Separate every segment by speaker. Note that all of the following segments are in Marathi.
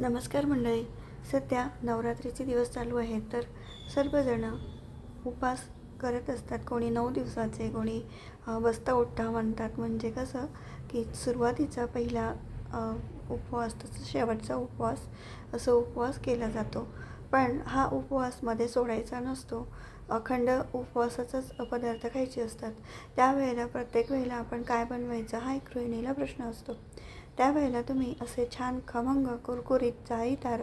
Speaker 1: नमस्कार मंडळी. सध्या नवरात्रीचे दिवस चालू आहेत तर सर्वजण उपवास करत असतात. कोणी नऊ दिवसाचे कोणी बसता उठता म्हणतात. म्हणजे कसं की सुरुवातीचा पहिला उपवास तसं शेवटचा उपवास असं उपवास केला जातो. पण हा उपवासमध्ये सोडायचा नसतो. अखंड उपवासाचाच पदार्थ खायचे असतात. त्यावेळेला प्रत्येक वेळेला आपण काय बनवायचं हा एक गृहिणीला प्रश्न असतो. त्यावेळेला तुम्ही असे छान खमंग कुरकुरीत जाळीदार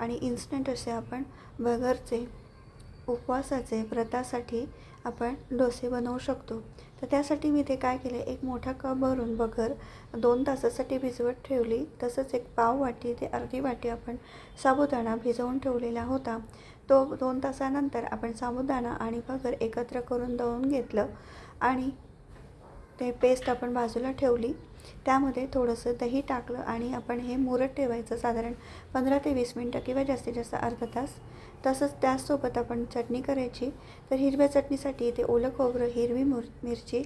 Speaker 1: आणि इन्स्टंट असे आपण बगरचे उपवासाचे व्रतासाठी आपण डोसे बनवू शकतो. तर त्यासाठी मी ते काय केले एक मोठा कप भरून बगर दोन तासासाठी भिजवत ठेवली. तसंच एक पाव वाटी ते अर्धी वाटी आपण साबुदाणा भिजवून ठेवलेला होता. तो दोन तासानंतर आपण साबुदाणा आणि बगर एकत्र करून दळून घेतलं आणि ते पेस्ट आपण बाजूला ठेवली. त्यामध्ये थोडंसं दही टाकलं आणि आपण हे मुरत ठेवायचं साधारण पंधरा ते वीस मिनटं किंवा जास्तीत जास्त अर्धा तास. तसंच त्याचसोबत आपण चटणी करायची. तर हिरव्या चटणीसाठी इथे ओलं खोबरं हिरवी मुर मिरची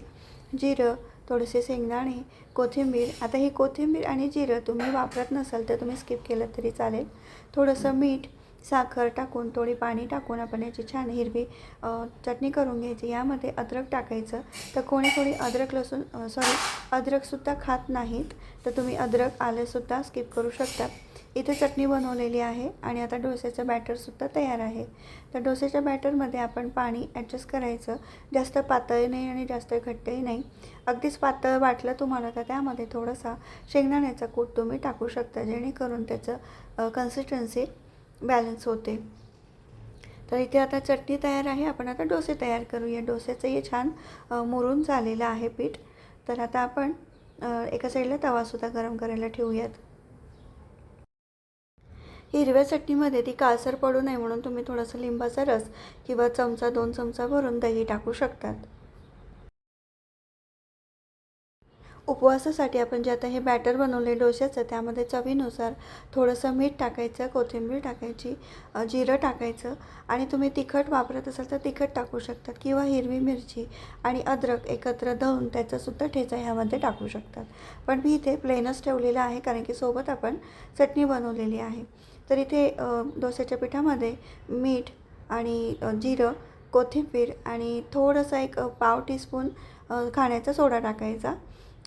Speaker 1: जिरं थोडेसे शेंगदाणे कोथिंबीर. आता ही कोथिंबीर आणि जिरं तुम्ही वापरत नसाल तर तुम्ही स्किप केलं तरी चालेल. थोडंसं मीठ साखर टाकून थोडी पाणी टाकून आपण याची छान हिरवी चटणी करून घ्यायची. यामध्ये अद्रक टाकायचं. तर कोणी कोणी अद्रक लसूण सॉरी अद्रकसुद्धा खात नाहीत तर तुम्ही अद्रक आलेसुद्धा स्किप करू शकता. इथे चटणी बनवलेली आहे आणि आता डोस्याचं बॅटरसुद्धा तयार आहे. तर डोस्याच्या बॅटरमध्ये आपण पाणी ॲडजस्ट करायचं. जास्त पातळही नाही आणि जास्त घट्टही नाही. अगदीच पातळ वाटलं तुम्हाला तर त्यामध्ये थोडासा शेंगदाण्याचा कूट तुम्ही टाकू शकता जेणेकरून त्याचं कन्सिस्टन्सी बॅलन्स होते. तर इथे आता चटणी तयार आहे. आपण आता डोसे तयार करूया. डोस्याचंही छान मुरून झालेलं आहे पीठ. तर आता आपण एका साईडला तवासुद्धा गरम करायला ठेवूयात. हिरव्या चटणीमध्ये ती काळसर पडू नये म्हणून तुम्ही थोडासा लिंबाचा रस किंवा चमचा दोन चमचा भरून दही टाकू शकतात. उपवासासाठी आपण जे आता हे बॅटर बनवले डोश्याचं त्यामध्ये चवीनुसार थोडंसं मीठ टाकायचं कोथिंबीर टाकायची जिरं टाकायचं आणि तुम्ही तिखट वापरत असाल तर तिखट टाकू शकतात किंवा हिरवी मिरची आणि अद्रक एकत्र धवून त्याचासुद्धा ठेचा ह्यामध्ये टाकू शकतात. पण मी इथे प्लेनच ठेवलेलं आहे कारण की सोबत आपण चटणी बनवलेली आहे. तर इथे अ, डोस्याच्या पिठामध्ये मीठ आणि जिरं कोथिंबीर आणि थोडंसं एक पाव टीस्पून खाण्याचा सोडा टाकायचा.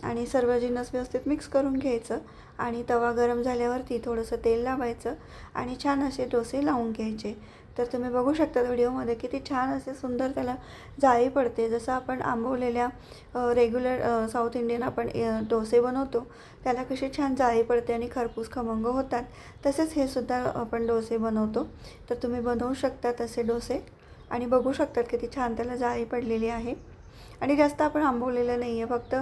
Speaker 1: आणि सर्व जिन्नस व्यवस्थित मिक्स करून घ्यायचं. आणि तवा गरम झाल्यावरती थोडंसं तेल लावायचं आणि छान असे डोसे लावून घ्यायचे. तर तुम्ही बघू शकता व्हिडिओमध्ये किती छान असे सुंदर त्याला जाळी पडते. जसं आपण आंबवलेल्या रेग्युलर साऊथ इंडियन आपण डोसे बनवतो त्याला कशी छान जाळी पडते आणि खरपूस खमंग होतात. तसेच हे सुद्धा आपण डोसे बनवतो. तर तुम्ही बनवू शकता तसे डोसे आणि बघू शकतात किती छान त्याला जाळी पडलेली आहे. आणि जास्त आपण आंबवलेलं नाही आहे फक्त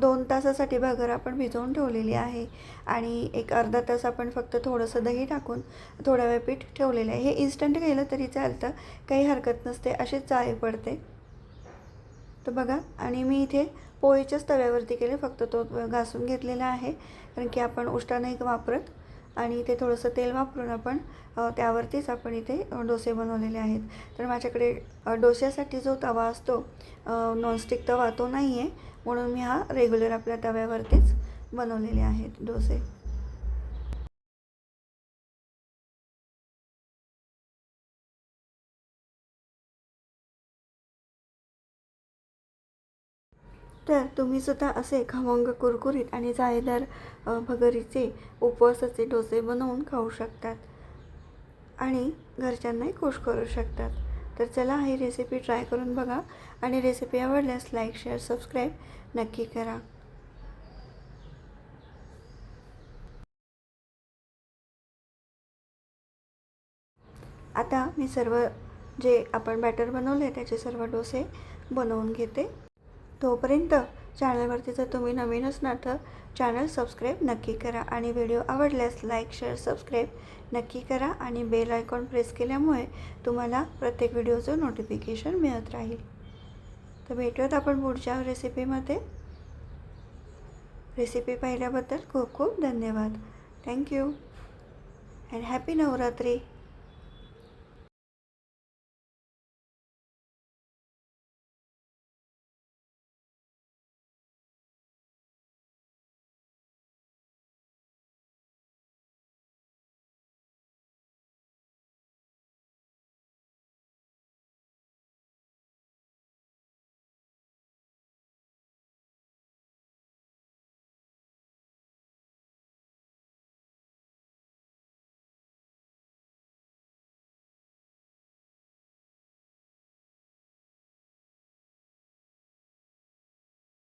Speaker 1: दोन तासासाठी भगर आपण भिजवून ठेवलेली आहे. आणि एक अर्धा तास आपण फक्त थोडंसं दही टाकून थोडा वेळ पीठ ठेवलेलं आहे. हे इन्स्टंट केलं तरी चालतं. काही हरकत नसते. अशीच चाळी पडते. तर बघा आणि मी इथे पोळीच्याच तव्यावरती केले. फक्त तो घासून घेतलेला आहे. कारण की आपण उष्टा नाही वापरत आणि इथे थोडंसं तेल वापरून आपण त्यावरतीच आपण इथे डोसे बनवलेले आहेत. तर माझ्याकडे डोश्यासाठी जो तवा असतो नॉनस्टिक तवा तो नाही आहे म्हणून मी हा रेग्युलर आपल्या तव्यावरतीच बनवलेले आहेत डोसे. तर तुम्ही सुद्धा असे खमंग कुरकुरीत आणि जाळीदार भगरीचे उपवासाचे डोसे बनवून खाऊ शकतात आणि घरच्यांनाही खुश करू शकतात. तर चला ही रेसिपी ट्राय करून बघा आणि रेसिपी आवडल्यास लाईक शेअर सबस्क्राईब नक्की करा. आता मी सर्व जे आपण बॅटर बनवले त्याचे सर्व डोसे बनवून घेते. तोपर्यंत चॅनलवरती जर तुम्ही नवीन असणार तर चॅनल सबस्क्राईब नक्की करा आणि व्हिडिओ आवडल्यास लाईक शेअर सबस्क्राईब नक्की करा आणि बेल आयकॉन प्रेस केल्यामुळे तुम्हाला प्रत्येक व्हिडिओचं नोटिफिकेशन मिळत राहील. तर भेटूयात आपण पुढच्या रेसिपीमध्ये. रेसिपी पाहिल्याबद्दल खूप खूप धन्यवाद. Thank you and happy Navratri.